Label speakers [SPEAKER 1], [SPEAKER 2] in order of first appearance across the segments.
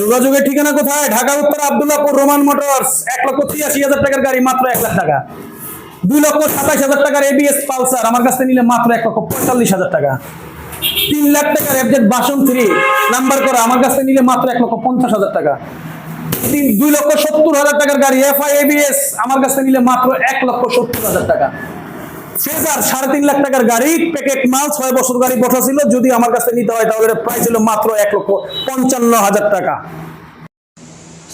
[SPEAKER 1] যোগাযোগের ঠিকানা কোথায়? ঢাকা, উত্তর আবদুল্লাপুর রোমান মোটরস। এক লক্ষ ছিয়াশি হাজার টাকার গাড়ি, মাত্র এক লাখ টাকা। দুই লক্ষ সাতাশ হাজার টাকার এবিএস পালসার, আমার কাছ নিলে মাত্র এক লক্ষ পঁয়তাল্লিশ হাজার টাকা। তিন লাখ টাকার এফজেড বাসন থ্রি নাম্বার করা, আমার কাছ নিলে মাত্র এক লক্ষ পঞ্চাশ হাজার টাকা। দুই লক্ষ সত্তর হাজার টাকার গাড়ি এফআই এবিএস আমার কাছ নিলে মাত্র এক লক্ষ সত্তর হাজার টাকা। ফেজার সাড়ে তিন লাখ টাকার গাড়ি প্যাকেট মাল ছয় বছর গাড়ি বসা ছিল। যদি আমার কাছে নিতে হয় তাহলে প্রাইস ছিল মাত্র এক লক্ষ পঞ্চান্ন হাজার টাকা।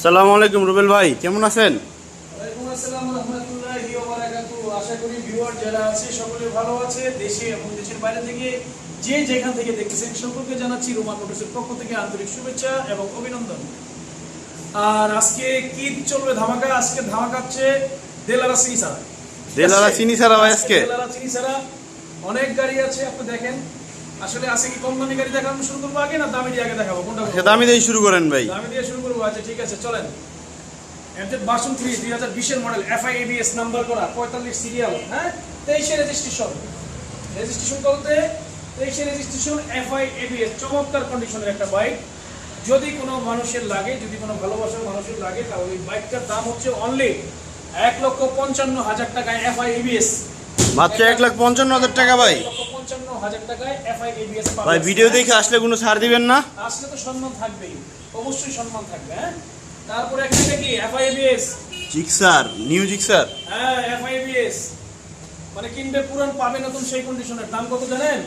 [SPEAKER 2] সালাম আলাইকুম রুবেল ভাই কেমন আছেন?
[SPEAKER 3] ওয়ালাইকুম আসসালাম রহমতুল্লাহি আশা করি ভিউয়ার যারা আছে সকলে ভালো আছে দেশে এবং দেশের বাইরে থেকে যে যেখান থেকে দেখতেছেন সকলকে জানাচ্ছি রোমান মোটরসের পক্ষ থেকে আন্তরিক শুভেচ্ছা এবং অভিনন্দন। আর আজকে কি চলবে ধামাকা? আজকে ধামাকা হচ্ছে দেলারা চিনি
[SPEAKER 2] দেলারা চিনি ছাড়া ভাই আজকে?
[SPEAKER 3] চিনি ছাড়া অনেক গাড়ি আছে আপনি দেখেন। আসলে আছে কি কম দামি গাড়ি দেখানো শুরু করব আগে না দামি দিয়ে আগে দেখাবো? কোনটা
[SPEAKER 2] আচ্ছা দামি দিয়ে শুরু করেন ভাই।
[SPEAKER 3] দামি দিয়ে শুরু করব। আচ্ছা ঠিক আছে চলেন। এমজেড ভার্সন থ্রি দুই হাজার বিশের মডেল এফআই এবিএস নাম্বার করা পঁয়তাল্লিশ সিরিয়াল হ্যাঁ? তেইশে রেজিস্ট্রেশন। রেজিস্ট্রেশন বলতে তেইশে রেজিস্ট্রেশন এফআই এবিএস চমৎকার কন্ডিশনের একটা বাইক যদি কোনো মানুষের লাগে যদি কোনো ভালোবাসার মানুষের লাগে তাহলে এই বাইকটার দাম হচ্ছে অনলি এক লক্ষ পঞ্চান্ন হাজার টাকায় এফআই এবিএস
[SPEAKER 2] মাত্র এক লাখ পঞ্চান্ন হাজার টাকা ভাই।
[SPEAKER 3] পঞ্চান্ন হাজার টাকায় এফআই এবিএস
[SPEAKER 2] ভাই ভিডিও দেখে আসলে কোনো ছাড় দিবেন না?
[SPEAKER 3] আসলে তো সম্মান থাকবেই। অবশ্যই সম্মান থাকবে হ্যাঁ? তারপরে একটা কি? F I B S
[SPEAKER 2] Gixxer new Gixxer.
[SPEAKER 3] হ্যাঁ এফআইবিএস মানে কিনবে পুরান পাবে নতুন সেই কন্ডিশনের দাম কত জানেন?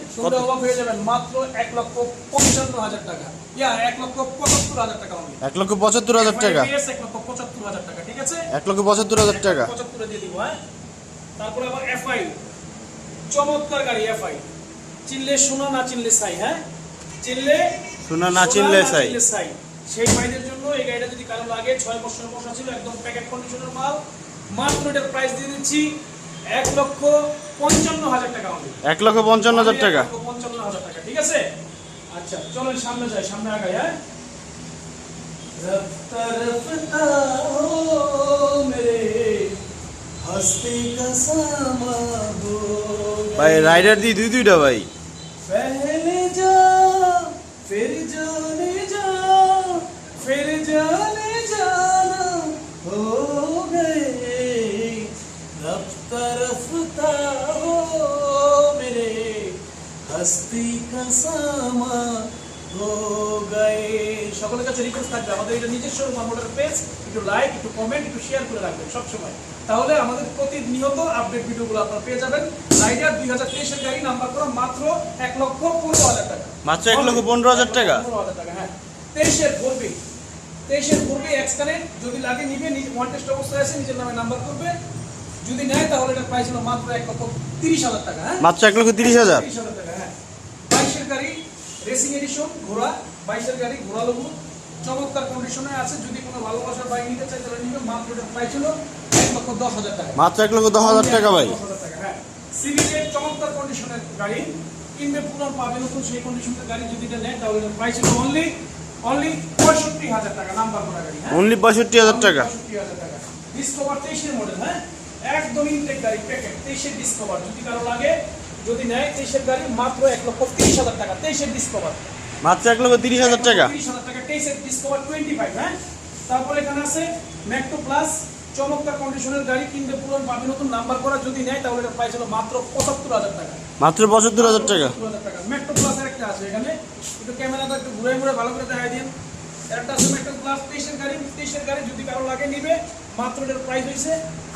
[SPEAKER 3] অবাক হয়ে যাবেন। মাত্র এক লক্ষ পঞ্চান্ন হাজার টাকা। ইয়া এক লক্ষ পঁচাত্তর হাজার টাকা
[SPEAKER 2] এক লক্ষ পঁচাত্তর হাজার টাকা।
[SPEAKER 3] এক লক্ষ পঁচাত্তর হাজার টাকা ঠিক আছে?
[SPEAKER 2] এক লক্ষ পঁচাত্তর হাজার টাকা।
[SPEAKER 3] পঁচাত্তরে দিয়ে দিব হ্যাঁ? তারপরে আবার এফআই চমৎকার গাড়ি এফআই চিনলে শোনা না চিনলে সাই হ্যাঁ? চিনলে
[SPEAKER 2] শোনা না চিনলে সাই।
[SPEAKER 3] সাই। সেই ভাইদের জন্য এই গাড়িটা যদি কারও লাগে ছয় বছর বসা ছিল একদম প্যাকেট কন্ডিশনের মাল। মাত্র এটার প্রাইস দিয়ে দিচ্ছি। এক লক্ষ পঞ্চান্ন হাজার টাকা
[SPEAKER 2] এক লক্ষ পঞ্চান্ন হাজার টাকা।
[SPEAKER 3] পঞ্চান্ন হাজার টাকা ঠিক আছে? আচ্ছা চলো সামনে যাই সামনে আগাই হ্যাঁ?
[SPEAKER 2] ভাই রাইডার দি দুই দুইটা ভাই।
[SPEAKER 3] ফেলে যা ফের জানে যা ফের জানে হস্তি কসমা হো গয়ে সকলের কাছে রিকোয়েস্ট থাকবে আমাদের এটা নিজস্ব মামলার পেজ একটু লাইক একটু কমেন্ট একটু শেয়ার করে রাখবেন সবসময়। তাহলে আমাদের প্রতিনিয়ত আপডেট ভিডিওগুলো আপনারা পেয়ে যাবেন। রাইডার দুই হাজার তেইশের গাড়ি নাম্বার করা মাত্র এক লক্ষ পনেরো হাজার টাকা।
[SPEAKER 2] মাত্র এক লক্ষ পনেরো হাজার টাকা?
[SPEAKER 3] পনেরো হাজার টাকা হ্যাঁ। তেইশের পূর্বে তেইশের পূর্বে এক্সকানে যদি লাগে নিবে ওয়ান টেস্ট অবস্থায় আছে নিজের নামে নাম্বার করবে। যদি নেয় তাহলে এটা প্রাইস হলো মাত্র এক লক্ষ তিরিশ হাজার টাকা হ্যাঁ?
[SPEAKER 2] মাত্র এক লক্ষ তিরিশ হাজার?
[SPEAKER 3] তিরিশ হাজার টাকা। গাড়ি রেসিং এডিশন ঘোড়া বাইশের গাড়ি ঘোড়া লঘু চমৎকার কন্ডিশনে আছে। যদি কোনো ভালোবাসার বাইক নিতে চায় তাহলে নিবে। মাত্র এটা প্রাইস হলো এক লক্ষ দশ হাজার টাকা।
[SPEAKER 2] মাত্র এক লক্ষ দশ হাজার টাকা ভাই।
[SPEAKER 3] হ্যাঁ। সিভিকের চমৎকার কন্ডিশনের গাড়ি। কিনবে পুনর পাবে নতুন সেই কন্ডিশনের গাড়ি। যদি নেয় তাহলে প্রাইস হলো অনলি অনলি পঁয়ষট্টি হাজার টাকা নাম্বার করা গাড়ি হ্যাঁ।
[SPEAKER 2] অনলি পঁয়ষট্টি হাজার টাকা।
[SPEAKER 3] পঁয়ষট্টি হাজার টাকা। ডিসকভার তেইশের মডেল হ্যাঁ। একদম ইনটেক গাড়ি প্যাকেট তেইশের ডিসকভার যদি কারও লাগে যদি নেয় তেইশের গাড়ি মাত্র এক লক্ষ তিরিশ হাজার টাকা তেইশের ডিসকভার
[SPEAKER 2] মাত্র এক লক্ষ তিরিশ হাজার টাকা?
[SPEAKER 3] তিরিশ হাজার টাকা তেইশের ডিসকভার টোয়েন্টি ফাইভ হ্যাঁ? তারপরে এখানে আছে ম্যাকটো প্লাস চমৎকার কন্ডিশনের গাড়ি কিনবে পুরন পাবে নতুন নাম্বার করা যদি নেয় তাহলে প্রাইস হলো মাত্র পঁচাত্তর হাজার টাকা।
[SPEAKER 2] মাত্র পঁচাত্তর হাজার টাকা?
[SPEAKER 3] মেট্রো প্লাস একটা আছে এখানে। একটু ক্যামেরাটা একটু ঘুরে ঘুরে ভালো করে দেখাই দিন। একটা আছে মেট্রো প্লাস তেইশের গাড়ি। তেইশের গাড়ি যদি কারও লাগে নিবে মাত্র এটার প্রাইস হয়েছে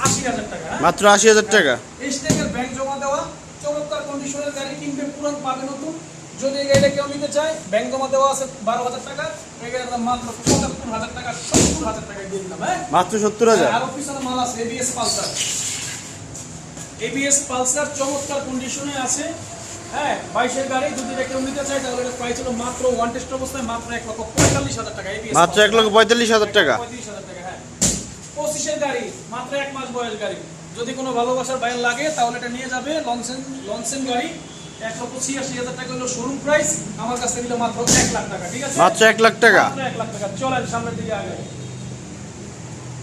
[SPEAKER 3] আশি হাজার টাকা হ্যাঁ?
[SPEAKER 2] মাত্র আশি হাজার টাকা।
[SPEAKER 3] এই স্টেকের ব্যাংক জমা দেওয়া চমৎকার কন্ডিশনের গাড়ি কিনবে পুরান পাবে নতুন। যদি এই গাড়িটা কেউ নিতে চায় ব্যাংক জমা দেওয়া আছে বারো হাজার টাকা। এই গাড়ির মাত্র পঁচাত্তর হাজার টাকা সত্তর হাজার টাকা দিয়ে দিলাম হ্যাঁ?
[SPEAKER 2] মাত্র সত্তর হাজার?
[SPEAKER 3] আরও পিছনে মাল আছে এবিএস পালসার। এবিএস পালসার চমৎকার কন্ডিশনে আছে হ্যাঁ? বাইশের গাড়ি যদি এটা কেউ নিতে চায় তাহলে এটা প্রাইস হলো মাত্র ওয়ান টেস্ট অবস্থায় মাত্র এক লক্ষ পঁয়তাল্লিশ হাজার টাকা এবিএস
[SPEAKER 2] মাত্র এক লক্ষ পঁয়তাল্লিশ হাজার টাকা।
[SPEAKER 3] পঁয়ত্রিশ হাজার টাকা হ্যাঁ। পঁচিশের গাড়ি মাত্র এক মাস বয়স গাড়ি। যদি কোনো ভালোবাসার বাইরে লাগে তাহলে এটা নিয়ে যাবে লনসেন লনসেন গাড়ি। এক লক্ষ ছিয়াশি হাজার টাকা হলো শোরুম প্রাইস আমার কাছে নিলে মাত্র এক লাখ টাকা ঠিক আছে?
[SPEAKER 2] মাত্র এক লাখ টাকা?
[SPEAKER 3] এক লাখ টাকা। চলেন সামনের দিকে আগে।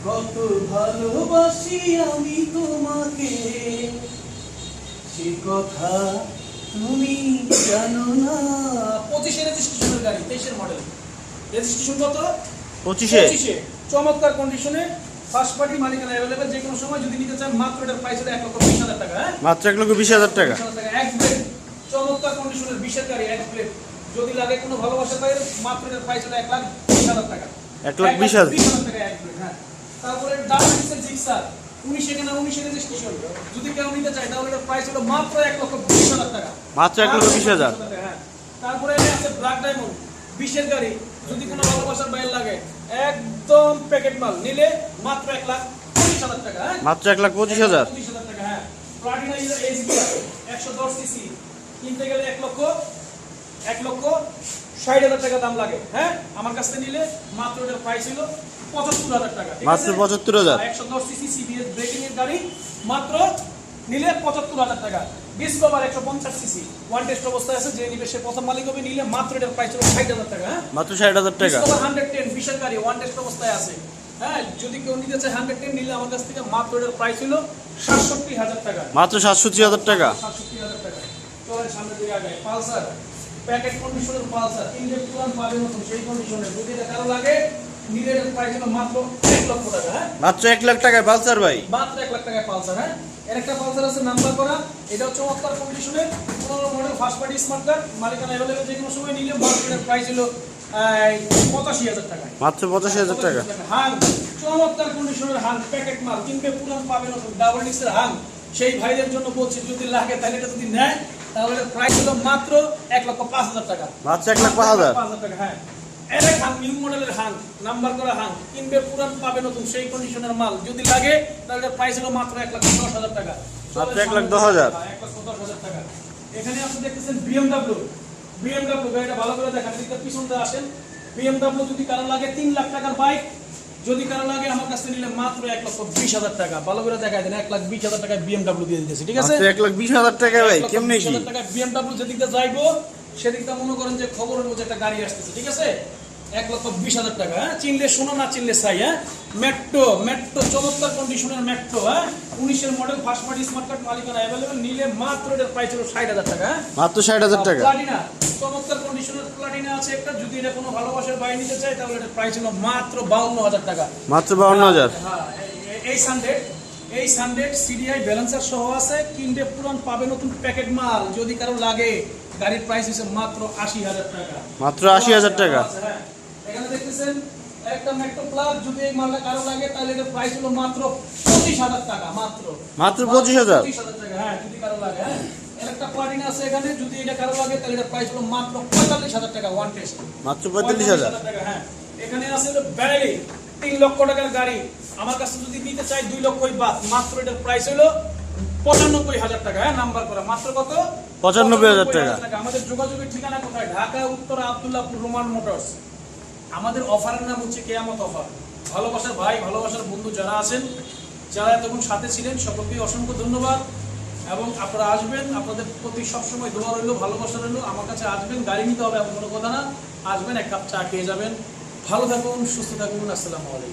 [SPEAKER 3] কত ভালোবাসি আমি তোমাকে সে কথা তুমি জানো না। পঁচিশে রেজিস্ট্রেশনের গাড়ি তেইশের মডেল রেজিস্ট্রেশন কত?
[SPEAKER 2] পঁচিশে?
[SPEAKER 3] পঁচিশে। চমৎকার কন্ডিশনে ফার্স্ট পার্টি মালিকানা অ্যাভেলেবেল যে কোনো সময় যদি নিতে চান মাত্র এটার প্রাইস হলো এক লক্ষ বিশ হাজার টাকা হ্যাঁ?
[SPEAKER 2] মাত্র এক লক্ষ বিশ হাজার টাকা।
[SPEAKER 3] বিশ চমৎকার কন্ডিশনের বিশের গাড়ি এক প্লেট যদি লাগে কোনো ভালোবাসা পাই মাত্র প্রাইস হলো এক লাখ বিশ হাজার টাকা।
[SPEAKER 2] এক লাখ বিশ হাজার।
[SPEAKER 3] টাকা এক প্লেট হ্যাঁ। তারপরে ডাল ডায়াবেটিসের জিক্সার। উনিশে কেনা উনিশে রেজিস্ট্রেশন যদি কেউ নিতে চায় তাহলে এটার প্রাইস হলো মাত্র এক লক্ষ বিশ হাজার টাকা।
[SPEAKER 2] মাত্র এক লক্ষ বিশ হাজার?
[SPEAKER 3] হ্যাঁ। তারপরে এখানে আছে ব্ল্যাক ডায়মন্ড বিশের গাড়ি যদি কোনো ভালোবাসার বাইরে লাগে একদম প্যাকেট মাল নিলে মাত্র এক লাখ পঁচিশ হাজার টাকা হ্যাঁ।
[SPEAKER 2] মাত্র এক লাখ পঁচিশ হাজার?
[SPEAKER 3] পঁচিশ হাজার টাকা হ্যাঁ। প্লাটিনা একশো দশ সিসি কিনতে গেলে এক লক্ষ এক লক্ষ ষাট হাজার টাকা দাম লাগে। হ্যাঁ? আমার কাছ থেকে নিলে মাত্র এটার প্রাইস হলো পঁচাত্তর হাজার টাকা।
[SPEAKER 2] মাত্র
[SPEAKER 3] আছে?
[SPEAKER 2] 75,000
[SPEAKER 3] একশো দশ সিসি সিবিএস ব্রেকিং এর গাড়ি মাত্র নিলে পঁচাত্তর হাজার টাকা। ডিসকভার একশো পঞ্চাশ সিসি ওয়ান টেস্ট অবস্থায় আছে যে নিবে সে প্রথম মালিক হবে নিলে মাত্র এটার প্রাইস হলো ষাট হাজার টাকা হ্যাঁ?
[SPEAKER 2] মাত্র ষাট হাজার টাকা।
[SPEAKER 3] ডিসকভার হান্ড্রেড টেন বিশাল গাড়ি ওয়ান টেস্ট অবস্থায় আছে। হ্যাঁ? যদি কেউ নিতে চায় হান্ড্রেড টেন নিলে আমার কাছ থেকে মাত্র এটার প্রাইস হলো সাতষট্টি হাজার টাকা।
[SPEAKER 2] মাত্র সাতষট্টি হাজার টাকা।
[SPEAKER 3] সাতষট্টি হাজার টাকা আগে। পালসার প্যাকেট কন্ডিশনের পালসার তিনটে পুরান পাবে নতুন সেই কন্ডিশনের। যদি এটা কারও লাগে নিজের প্রাইস হলো মাত্র এক লক্ষ টাকা হ্যাঁ?
[SPEAKER 2] মাত্র এক লাখ টাকায় পালসার ভাই।
[SPEAKER 3] মাত্র এক লাখ টাকায় পালসার হ্যাঁ? এর একটা পালসার আছে নাম্বার করা। এটা হচ্ছে চমৎকার কন্ডিশনের পনেরো model first party smart card মালিকানা অ্যাভেলেবেল যে কোনো সময় নিলে মার্কেটের প্রাইস হলো পঁচাশি হাজার টাকা
[SPEAKER 2] মাত্র পঁচাশি হাজার টাকা।
[SPEAKER 3] হাং চমৎকার কন্ডিশনের হাং প্যাকেট মাল কিনবে পুরান পাবে নতুন ডাবল ডিক্সের হাং। সেই ভাইদের জন্য বলছি যদি লাগে তাহলে এটা যদি নেয় তাহলে প্রাইস হলো মাত্র এক লক্ষ পাঁচ হাজার টাকা।
[SPEAKER 2] মাত্র এক লাখ পাঁচ হাজার?
[SPEAKER 3] পাঁচ হাজার টাকা হ্যাঁ। এর হাং নিউ মডেলের হাং নাম্বার করা হাং কিনবে পুরান পাবে নতুন সেই কন্ডিশনের মাল। যদি লাগে তাহলে প্রাইস হলো মাত্র এক লক্ষ দশ হাজার টাকা।
[SPEAKER 2] মাত্র এক লাখ দশ হাজার।
[SPEAKER 3] হ্যাঁ, এক লক্ষ দশ হাজার টাকা। এখানে আপনি দেখতেছেন বিএমডাব্লিউ বিএমডাব্লিউ গাড়িটা ভালো করে দেখান দিকটা পিছনটা আসেন। বিএমডাব্লিউ যদি কারও লাগে তিন লাখ টাকার বাইক যদি কারও লাগে আমার কাছে নিলে মাত্র এক লক্ষ বিশ হাজার টাকা। ভালো করে দেখাই দেন এক লাখ বিশ হাজার টাকায় বিএমডাব্লিউ দিয়ে দিতেছি ঠিক আছে?
[SPEAKER 2] এক লাখ বিশ হাজার টাকা ভাই কেমনে টাকা
[SPEAKER 3] বিএমডাব্লিউ যেদিকটা যাইবো সেদিকটা মনে করেন যে খবরের মধ্যে একটা গাড়ি আসতেছে ঠিক আছে? এক লক্ষ বিশ হাজার টাকা হ্যাঁ? চিনলে শোনো না চিনলে সাই হ্যাঁ? মেট্রো মেট্রো চমৎকার কন্ডিশনের মেট্রো হ্যাঁ? উনিশের model first party smart card মালিকানা অ্যাভেলেবেল নিলে মাত্র এটার প্রাইস হলো ষাট হাজার টাকা হ্যাঁ?
[SPEAKER 2] মাত্র ষাট হাজার টাকা।
[SPEAKER 3] প্লাটিনা চমৎকার কন্ডিশনের প্লাটিনা আছে একটা যদি এটা কোনো ভালোবাসার বাই নিতে চায় তাহলে এটার প্রাইস হলো মাত্র বাউন্ন হাজার টাকা।
[SPEAKER 2] মাত্র বাউন্ন হাজার।
[SPEAKER 3] হ্যাঁ, এই- সানডেড এই সানডেড সিডিআই ব্যালেন্সার সহ আছে কিনবে পুরান পাবে নতুন প্যাকেট মাল যদি কারও লাগে গাড়ির প্রাইস হচ্ছে মাত্র আশি হাজার টাকা।
[SPEAKER 2] মাত্র 80,000 টাকা।
[SPEAKER 3] হ্যাঁ। দেখতেছেন একটা মেট্রো প্লাস যদি এই মালটা কারও লাগে তাহলে এটার প্রাইস হলো মাত্র পঁচিশ হাজার টাকা মাত্র।
[SPEAKER 2] মাত্র 25,000
[SPEAKER 3] পঁচিশ হাজার টাকা হ্যাঁ যদি কারও লাগে হ্যাঁ। একটা প্লাটিনা আছে এখানে যদি এটা কারও লাগে তাহলে এটার প্রাইস হলো মাত্র পঁয়তাল্লিশ হাজার টাকা ওয়ান টেস্ট
[SPEAKER 2] মাত্র পঁয়তাল্লিশ হাজার?
[SPEAKER 3] টাকা, হ্যাঁ। এখানে আছে হলো ব্যারেলি তিন লক্ষ টাকার গাড়ি। আমার কাছে যদি নিতে চাই দুই লক্ষই বাদ মাত্র এটার প্রাইস হলো পঁচানব্বই হাজার টাকা হ্যাঁ নাম্বার করা। মাত্র কত?
[SPEAKER 2] 95,000 টাকা।
[SPEAKER 3] আমাদের যোগাযোগের ঠিকানা কোথায়? ঢাকা উত্তর আব্দুল্লাহপুর রোমান মোটরস। আমাদের অফারের নাম হচ্ছে কেয়ামত অফার ভালোবাসার ভাই, ভালোবাসার বন্ধু যারা আছেন, যারা এতক্ষণ সাথে ছিলেন, সকলকে অসংখ্য ধন্যবাদ। এবং আপনারা আসবেন, আপনাদের প্রতি সবসময় দোয়া রইল, ভালোবাসা রইল। আমার কাছে আসবেন, গাড়ি নিতে হবে এমন কোনো কথা না। আসবেন, এক কাপ চা খেয়ে যাবেন। ভালো থাকুন, সুস্থ থাকুন, আসসালামু আলাইকুম।